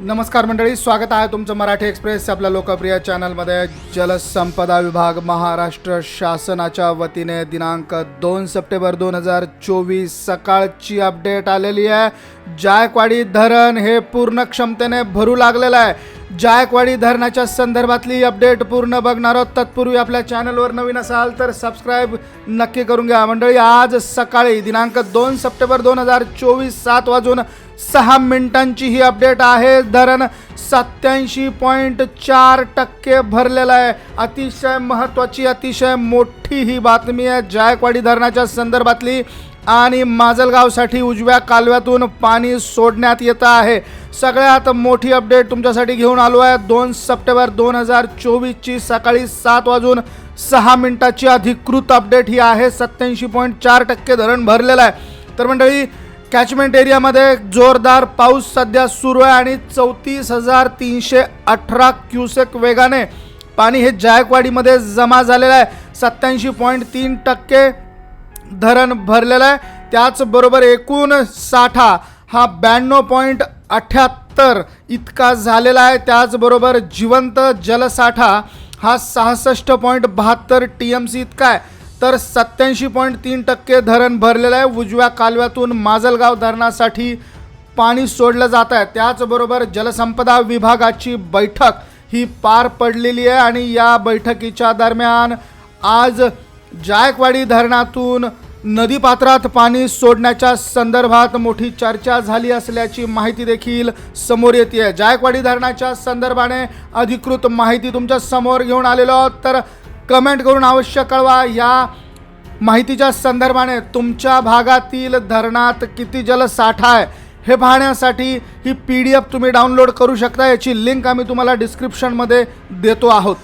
नमस्कार मंडळी स्वागत आहे तुमचं मराठी एक्सप्रेस आपल्या लोकप्रिय चॅनलमध्ये. जलसंपदा विभाग महाराष्ट्र शासनाच्या वतीने दिनांक दोन सप्टेंबर दोन हजार चोवीस सकाळची अपडेट आलेली आहे. जायकवाडी धरण हे पूर्ण क्षमतेने भरू लागलेलं आहे. जायकवाडी धरणाच्या संदर्भातली अपडेट पूर्ण बघणार आहोत. तत्पूर्वी आपल्या चॅनलवर नवीन असाल तर सबस्क्राईब नक्की करून घ्या. मंडळी आज सकाळी दिनांक दोन सप्टेंबर दोन हजार चोवीस सात वाजून सहा मिनिटांची ही अपडेट आहे. धरण सत्याऐंशी पॉईंट चार टक्के भरलेलं आहे. अतिशय महत्त्वाची अतिशय मोठी ही बातमी आहे. जायकवाडी धरणाच्या संदर्भातली आणि माजलगावसाठी उजव्या कालव्यातून पाणी सोडण्यात येतं आहे. सगळ्यात मोठी अपडेट तुमच्यासाठी घेऊन आलो आहे. दोन सप्टेंबर दोन हजार चोवीसची सकाळी सात वाजून सहा मिनिटाची अधिकृत अपडेट ही आहे. सत्याऐंशी पॉईंट चार टक्के धरण भरलेलं आहे. तर मंडळी कॅचमेंट एरियामध्ये जोरदार पाऊस सध्या सुरू आहे आणि चौतीस हजार तीनशे अठरा क्युसेक वेगाने पाणी हे जायकवाडीमध्ये जमा झालेलं आहे. सत्याऐंशी पॉईंट तीन टक्के धरण भरलेलं आहे. त्याचबरोबर एकूण साठा हा ब्याण्णव पॉईंट अठ्याहत्तर इतका झालेला आहे. त्याचबरोबर जिवंत जलसाठा हा सहासष्ट पॉईंट बहात्तर टी एम सी इतका आहे. तर सत्याऐंशी पॉईंट तीन टक्के धरण भरलेलं आहे. उजव्या कालव्यातून माजलगाव धरणासाठी पाणी सोडलं जात आहे. त्याचबरोबर जलसंपदा विभागाची बैठक ही पार पडलेली आहे आणि या बैठकीच्या दरम्यान आज जायकवाडी धरणातून नदीपात्रात पाणी सोडण्याच्या संदर्भात मोठी चर्चा झाली असल्याची माहिती देखील समोर येते आहे जायकवाडी धरणाच्या संदर्भाने अधिकृत माहिती तुमच्यासमोर घेऊन आलेलो आहोत. तर कमेंट करून अवश्य कळवा. या माहितीच्या संदर्भाने तुमच्या भागातील धरणात किती जलसाठा आहे हे पाहण्यासाठी ही पी डी एफ तुम्ही डाउनलोड करू शकता. याची लिंक आम्ही तुम्हाला डिस्क्रिप्शनमध्ये देतो आहोत.